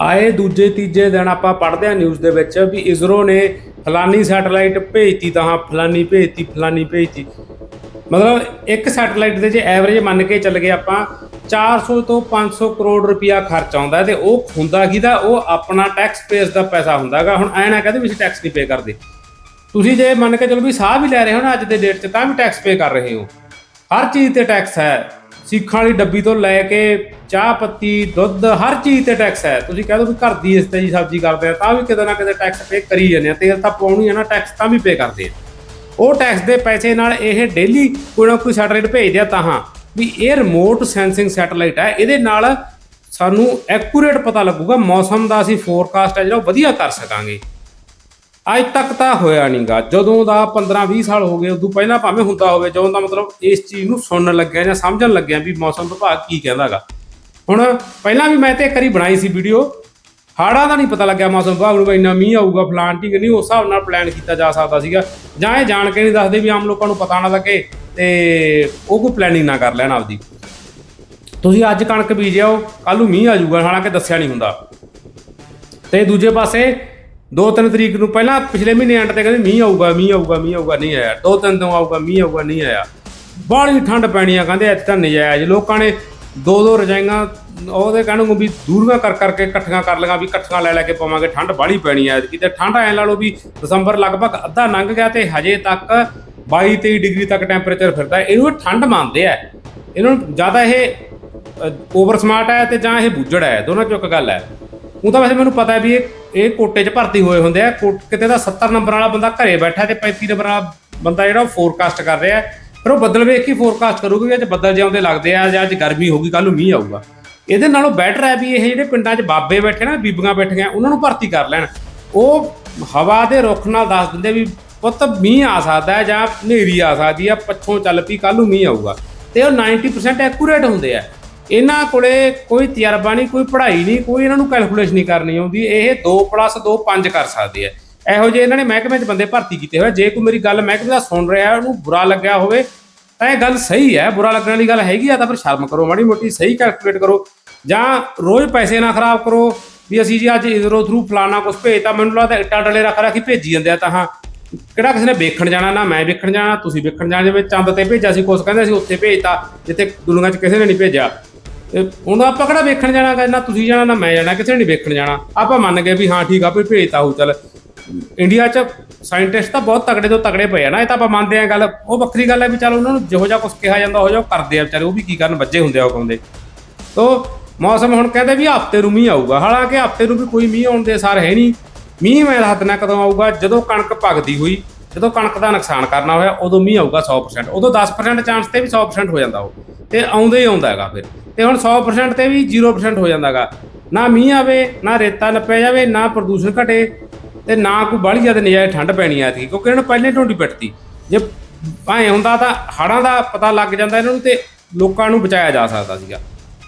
ਆਏ ਦੂਜੇ ਤੀਜੇ ਦਿਨ ਆਪਾਂ ਪੜ੍ਹਦੇ ਆ ਨਿਊਜ਼ ਦੇ ਵਿੱਚ ਵੀ ਇਸਰੋ ਨੇ ਫਲਾਨੀ ਸੈਟੇਲਾਈਟ ਭੇਜਤੀ, ਤਾਂ ਹਾਂ, ਫਲਾਨੀ ਭੇਜਤੀ ਫਲਾਨੀ ਭੇਜਤੀ। ਮਤਲਬ ਇੱਕ ਸੈਟੇਲਾਈਟ ਦੇ ਜੇ ਐਵਰੇਜ ਮੰਨ ਕੇ ਚੱਲ ਗਏ ਆਪਾਂ 400 ਤੋਂ 500 ਕਰੋੜ ਰੁਪਇਆ ਖਰਚ ਆਉਂਦਾ ਹੈ ਤੇ ਉਹ ਹੁੰਦਾ ਕਿਹਦਾ ਉਹ ਆਪਣਾ ਟੈਕਸ ਪੇਸ ਦਾ ਪੈਸਾ ਹੁੰਦਾਗਾ ਹੁਣ ਐ ਨਾ ਕਹਦੇ ਵੀ ਅਸੀਂ ਟੈਕਸ ਨਹੀਂ ਪੇ ਕਰਦੇ। ਤੁਸੀਂ ਜੇ ਮੰਨ ਕੇ ਚਲੋ ਵੀ ਸਾਹ ਵੀ ਲੈ ਰਹੇ ਹੋ ਨਾ ਅੱਜ ਦੇ ਡੇਟ 'ਚ, ਤਾਂ ਵੀ ਟੈਕਸ ਪੇ ਕਰ ਰਹੇ ਹੋ। ਹਰ ਚੀਜ਼ ਤੇ ਟੈਕਸ ਹੈ। ਸਿੱਖਾਂ ਵਾਲੀ ਡੱਬੀ ਤੋਂ ਲੈ ਕੇ ਚਾਹ ਪੱਤੀ, ਦੁੱਧ, ਹਰ ਚੀਜ਼ ਤੇ ਟੈਕਸ ਹੈ। ਤੁਸੀਂ ਕਹਿ ਦੋ ਵੀ ਘਰ ਦੀ ਇਸ ਤੇ ਜੀ ਸਬਜ਼ੀ ਕਰਦੇ ਆ, ਤਾਂ ਵੀ ਕਿਤੇ ਨਾ ਕਿਤੇ ਟੈਕਸ ਪੇ ਕਰੀ ਜਾਂਦੇ ਆ। ਤੇਲ ਤਾਂ ਪਾਉਣੀ ਹੈ ਨਾ ਟੈਕਸ ਤਾਂ ਵੀ ਪੇ ਕਰਦੇ ਆ। ਉਹ ਟੈਕਸ ਦੇ ਪੈਸੇ ਨਾਲ ਇਹ ਡੇਲੀ ਕੋਈ ਨਾ ਕੋਈ ਸੈਟਲਾਈਟ ਭੇਜਦੇ ਆ ਤਾਂ ਹਾਂ ਵੀ ਇਹ ਰਿਮੋਟ ਸੈਂਸਿੰਗ ਸੈਟਲਾਈਟ ਹੈ। ਇਹਦੇ ਨਾਲ ਸਾਨੂੰ ਐਕੂਰੇਟ ਪਤਾ ਲੱਗੂਗਾ, ਮੌਸਮ ਦਾ ਅਸੀਂ ਫੋਰਕਾਸਟ ਹੈ ਜਿਹੜਾ, ਉਹ ਵਧੀਆ ਕਰ ਸਕਾਂਗੇ। ਅੱਜ ਤੱਕ ਤਾਂ ਹੋਇਆ ਨਹੀਂਗਾ ਜਦੋਂ ਦਾ 15 20 ਸਾਲ ਹੋ ਗਏ, ਉਦੋਂ ਪਹਿਲਾਂ ਭਾਵੇਂ ਹੁੰਦਾ ਹੋਵੇ, ਜਦੋਂ ਦਾ ਮਤਲਬ ਇਸ ਚੀਜ਼ ਨੂੰ ਸੁਣਨ ਲੱਗਿਆ ਜਾਂ ਸਮਝਣ ਲੱਗਿਆ ਵੀ ਮੌਸਮ ਵਿਭਾਗ ਕੀ ਕਹਿੰਦਾਗਾ। ਹੁਣ ਪਹਿਲਾਂ ਵੀ ਮੈਂ ਤੇ ਇੱਕ ਵਾਰੀ ਬਣਾਈ ਸੀ ਵੀਡੀਓ। ਹਾੜਾਂ ਦਾ ਨਹੀਂ ਪਤਾ ਲੱਗਿਆ ਮੌਸਮ ਵਿਭਾਗ ਨੂੰ ਵੀ ਇੰਨਾ ਮੀਂਹ ਆਊਗਾ ਫਲਾਨ ਠੀਕ ਨਹੀਂ, ਉਸ ਹਿਸਾਬ ਨਾਲ ਪਲਾਨ ਕੀਤਾ ਜਾ ਸਕਦਾ ਸੀਗਾ। ਜਾਂ ਇਹ ਜਾਣ ਕੇ ਨਹੀਂ ਦੱਸਦੇ ਵੀ ਆਮ ਲੋਕਾਂ ਨੂੰ ਪਤਾ ਨਾ ਲੱਗੇ ਤੇ ਉਹ ਕੋਈ ਪਲੈਨਿੰਗ ਨਾ ਕਰ ਲੈਣ ਆਪਦੀ। ਤੁਸੀਂ ਅੱਜ ਕਣਕ ਬੀਜਿਓ ਕੱਲ ਨੂੰ ਮੀਂਹ ਆ ਜਾਊਗਾ, ਹਾਲਾਂਕਿ ਦੱਸਿਆ ਨਹੀਂ ਹੁੰਦਾ। ਤੇ ਦੂਜੇ ਪਾਸੇ 2-3 ਤਰੀਕ ਨੂੰ ਪਹਿਲਾਂ ਪਿਛਲੇ ਮਹੀਨੇ ਐਂਡ ਤੇ ਕਹਿੰਦੇ ਮੀਂਹ ਆਊਗਾ ਮੀਂਹ ਆਊਗਾ ਮੀਂਹ ਆਊਗਾ, ਨਹੀਂ ਆਇਆ। 2-3 ਦਿਨ ਆਊਗਾ, ਮੀਂਹ ਆਊਗਾ, ਨਹੀਂ ਆਇਆ। ਬਾਹਲੀ ਠੰਡ ਪੈਣੀ ਆ ਕਹਿੰਦੇ ਇੱਥੇ ਤਾਂ ਨਜਾਇਜ਼। ਲੋਕਾਂ ਨੇ ਦੋ ਦੋ ਰਜਾਈਆਂ ਉਹਦੇ ਕਹਿਣ ਵੀ ਦੂਰੀਆਂ ਕਰ ਕਰਕੇ ਇਕੱਠੀਆਂ ਕਰ ਲਈਆਂ ਵੀ ਇਕੱਠੀਆਂ ਲੈ ਲੈ ਕੇ ਪਾਵਾਂਗੇ। ਠੰਡ ਬਾਹਲੀ ਪੈਣੀ ਆ ਕਿਤੇ ਠੰਡ ਐ ਲਾ ਲਓ ਵੀ ਦਸੰਬਰ ਲਗਭਗ ਅੱਧਾ ਲੰਘ ਗਿਆ ਤੇ ਹਜੇ ਤੱਕ 22-23 ਡਿਗਰੀ ਤੱਕ ਟੈਂਪਰੇਚਰ ਫਿਰਦਾ। ਇਹਨੂੰ ਇਹ ਠੰਡ ਮੰਨਦੇ ਆ। ਇਹਨੂੰ ਜ਼ਿਆਦਾ ਇਹ ਓਵਰ ਸਮਾਰਟ ਹੈ ਤੇ ਜਾਂ ਇਹ ਬੁੱਝੜ ਹੈ ਦੋਨਾਂ ਚੋਂ ਇੱਕ ਗੱਲ ਹੈ ਉਹ ਤਾਂ ਵੈਸੇ ਮੈਨੂੰ ਪਤਾ ਵੀ ਇਹ ਇਹ ਕੋਟੇ 'ਚ ਭਰਤੀ ਹੋਏ ਹੁੰਦੇ ਆ। ਕੋਟ- ਕਿਤੇ ਦਾ 70 ਨੰਬਰ ਵਾਲਾ ਬੰਦਾ ਘਰੇ ਬੈਠਾ ਤੇ 35 ਨੰਬਰ ਵਾਲਾ ਬੰਦਾ ਜਿਹੜਾ ਉਹ ਫੋਰਕਾਸਟ ਕਰ ਰਿਹਾ। ਫਿਰ ਉਹ ਬੱਦਲ ਵੇਖ ਕੇ ਫੋਰਕਾਸਟ ਕਰੂਗਾ ਕਿ ਅੱਜ ਬੱਦਲ ਜਿਉਂਦੇ ਲੱਗਦੇ ਆ ਜਾਂ ਅੱਜ ਗਰਮੀ ਹੋਊਗੀ ਕੱਲ ਨੂੰ ਮੀਂਹ ਆਊਗਾ। ਇਹਦੇ ਨਾਲੋਂ ਬੈਟਰ ਹੈ ਵੀ ਇਹ ਜਿਹੜੇ ਪਿੰਡਾਂ 'ਚ ਬਾਬੇ ਬੈਠੇ ਨਾ, ਬੀਬੀਆਂ ਬੈਠੀਆਂ, ਉਹਨਾਂ ਨੂੰ ਭਰਤੀ ਕਰ ਲੈਣ। ਉਹ ਹਵਾ ਦੇ ਰੁੱਖ ਨਾਲ ਦੱਸ ਦਿੰਦੇ ਵੀ ਪੁੱਤ ਮੀਂਹ ਆ ਸਕਦਾ ਹੈ ਜਾਂ ਹਨੇਰੀ ਆ ਸਕਦੀ ਆ, ਪੱਛੋਂ ਚੱਲ ਪਈ ਕੱਲ ਨੂੰ ਮੀਂਹ ਆਊਗਾ। ਤੇ ਉਹ 90% ਐਕੂਰੇਟ ਹੁੰਦੇ ਆ। ਇਹਨਾਂ ਕੋਲੇ ਕੋਈ ਤਜਰਬਾ ਨਹੀਂ, ਕੋਈ ਪੜ੍ਹਾਈ ਨਹੀਂ, ਕੋਈ ਇਹਨਾਂ ਨੂੰ ਕੈਲਕੂਲੇਸ਼ਨ ਨਹੀਂ ਕਰਨੀ ਆਉਂਦੀ। ਇਹ 2 2 5 ਕਰ ਸਕਦੇ ਆ। ਇਹੋ ਜਿਹੇ ਇਹਨਾਂ ਨੇ ਮਹਿਕਮੇ 'ਚ ਬੰਦੇ ਭਰਤੀ ਕੀਤੇ ਹੋਏ ਜੇ ਕੋਈ ਮੇਰੀ ਗੱਲ ਮਹਿਕਮੇ ਦਾ ਸੁਣ ਰਿਹਾ, ਉਹਨੂੰ ਬੁਰਾ ਲੱਗਿਆ ਹੋਵੇ, ਤਾਂ ਇਹ ਗੱਲ ਸਹੀ ਹੈ। ਬੁਰਾ ਲੱਗਣ ਵਾਲੀ ਗੱਲ ਹੈਗੀ ਆ, ਤਾਂ ਫਿਰ ਸ਼ਰਮ ਕਰੋ, ਮਾੜੀ ਮੋਟੀ ਸਹੀ ਕੈਲਕੂਲੇਟ ਕਰੋ। ਜਾਂ ਰੋਜ਼ ਪੈਸੇ ਨਾ ਖਰਾਬ ਕਰੋ, ਵੀ ਅਸੀਂ ਜੀ ਅੱਜ ਇਧਰੋਂ ਥਰੂ ਫਲਾਣਾ ਕੁਝ ਭੇਜਤਾ, ਮੈਨੂੰ ਲੱਗਦਾ ਇੱਟਾਂ ਡਲੇ ਰੱਖ ਰੱਖੀ ਭੇਜੀ ਜਾਂਦੇ ਆ ਤਾਂ ਹਾਂ। ਕਿਹੜਾ ਕਿਸੇ ਨੇ ਵੇਖਣ ਜਾਣਾ, ਨਾ ਮੈਂ ਵੇਖਣ ਜਾਣਾ, ਤੁਸੀਂ ਵੇਖਣ ਜਾਣਾ, ਜਿਵੇਂ ਚੰਦ ਤੇ ਭੇਜਿਆ ਸੀ, ਕੁਛ ਕਹਿੰਦੇ ਸੀ, ਉੱਥੇ ਭੇਜਤਾ, ਜਿੱਥੇ ਦੁਨੀਆ 'ਚ ਕਿਸੇ ਨੇ ਨਹੀਂ ਭੇਜਿਆ। ਤੇ ਹੁਣ ਆਪਾਂ ਕਿਹੜਾ ਵੇਖਣ ਜਾਣਾ ਨਾ ਤੁਸੀਂ ਜਾਣਾ, ਨਾ ਮੈਂ ਜਾਣਾ, ਕਿਸੇ ਨਹੀਂ ਵੇਖਣ ਜਾਣਾ। ਆਪਾਂ ਮੰਨ ਗਏ ਵੀ ਹਾਂ, ਠੀਕ ਆ ਵੀ ਭੇਜਤਾ ਹੋ ਚੱਲ। ਇੰਡੀਆ 'ਚ ਸਾਇੰਟਿਸਟ ਤਾਂ ਬਹੁਤ ਤਕੜੇ ਤੋਂ ਤਗੜੇ ਪਏ ਆ ਨਾ, ਇਹ ਤਾਂ ਆਪਾਂ ਮੰਨਦੇ ਆ ਗੱਲ। ਉਹ ਵੱਖਰੀ ਗੱਲ ਹੈ ਵੀ ਚੱਲ ਉਹਨਾਂ ਨੂੰ ਜਿਹੋ ਜਿਹਾ ਕੁਝ ਕਿਹਾ ਜਾਂਦਾ, ਉਹ ਜਿਹਾ ਉਹ ਕਰਦੇ ਆ ਵਿਚਾਰੇ, ਉਹ ਵੀ ਕੀ ਕਰਨ, ਵੱਜੇ ਹੁੰਦੇ ਆ ਉਹ ਕਹਿੰਦੇ ਤੋ ਮੌਸਮ ਹੁਣ ਕਹਿੰਦੇ ਵੀ ਹਫ਼ਤੇ ਨੂੰ ਮੀਂਹ ਆਊਗਾ। ਹਾਲਾਂਕਿ ਹਫ਼ਤੇ ਨੂੰ ਵੀ ਕੋਈ ਮੀਂਹ ਆਉਣ ਦੇ ਅਸਾਰ ਹੈ ਨਹੀਂ। ਮੀਂਹ ਮੈਂ ਹੱਦ ਨਾ ਕਦੋਂ ਆਊਗਾ? ਜਦੋਂ ਕਣਕ ਪੱਕਦੀ ਹੋਈ, ਜਦੋਂ ਕਣਕ ਦਾ ਨੁਕਸਾਨ ਕਰਨਾ ਹੋਇਆ, ਉਦੋਂ ਮੀਂਹ ਆਊਗਾ 100% ਉਦੋਂ 10% ਚਾਂਸ ਤੇ ਵੀ 100% ਹੋ ਜਾਂਦਾ ਉਹ। ਤੇ ਆਉਂਦੇ ਹੀ ਆਉਂਦਾ ਹੈਗਾ ਫਿਰ। ਤੇ ਹੁਣ 100% ਤੇ ਵੀ 0% ਹੋ ਜਾਂਦਾ ਹੈਗਾ ਨਾ ਮੀਂਹ ਆਵੇ, ਨਾ ਰੇਤਾ ਨੱਪਿਆ ਜਾਵੇ, ਨਾ ਪ੍ਰਦੂਸ਼ਣ ਘਟੇ ਤੇ ਨਾ ਕੋਈ ਬਾਹਲੀ ਜ਼ਿਆਦਾ ਨਜਾਇਜ਼ ਠੰਡ ਪੈਣੀ ਆ ਸੀ ਕਿਉਂਕਿ ਇਹਨਾਂ ਨੂੰ ਪਹਿਲੇ ਢੋਂਡੀ ਪਿੱਟਤੀ। ਜੇ ਭਾਵੇਂ ਹੁੰਦਾ ਤਾਂ ਹੜਾਂ ਦਾ ਪਤਾ ਲੱਗ ਜਾਂਦਾ ਇਹਨਾਂ ਨੂੰ ਤੇ ਲੋਕਾਂ ਨੂੰ ਬਚਾਇਆ ਜਾ ਸਕਦਾ ਸੀਗਾ।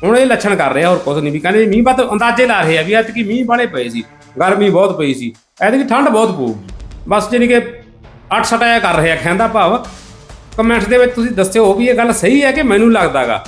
ਹੁਣ ਇਹ ਲੱਛਣ ਕਰ ਰਿਹਾ, ਹੋਰ ਕੁਝ ਨਹੀਂ ਵੀ ਕਹਿੰਦੇ ਮੀਂਹ ਬਾਤ ਅੰਦਾਜ਼ੇ ਲਾ ਰਹੇ ਆ ਵੀ ਅੱਜ ਐਤਕੀ ਮੀਂਹ ਬਾਲੇ ਪਏ ਸੀ, ਗਰਮੀ ਬਹੁਤ ਪਈ ਸੀ ਐਤਕੀ ਠੰਡ ਬਹੁਤ ਪਊਗੀ। ਬਸ ਜਾਣੀ ਕਿ ਅੱਠ ਸਟਾਇਆ ਕਰ ਰਿਹਾ ਕਹਿੰਦਾ ਭਾਵ। ਕਮੈਂਟਸ ਦੇ ਵਿੱਚ ਤੁਸੀਂ ਦੱਸਿਓ ਵੀ ਇਹ ਗੱਲ ਸਹੀ ਹੈ ਕਿ ਮੈਨੂੰ ਲੱਗਦਾਗਾ?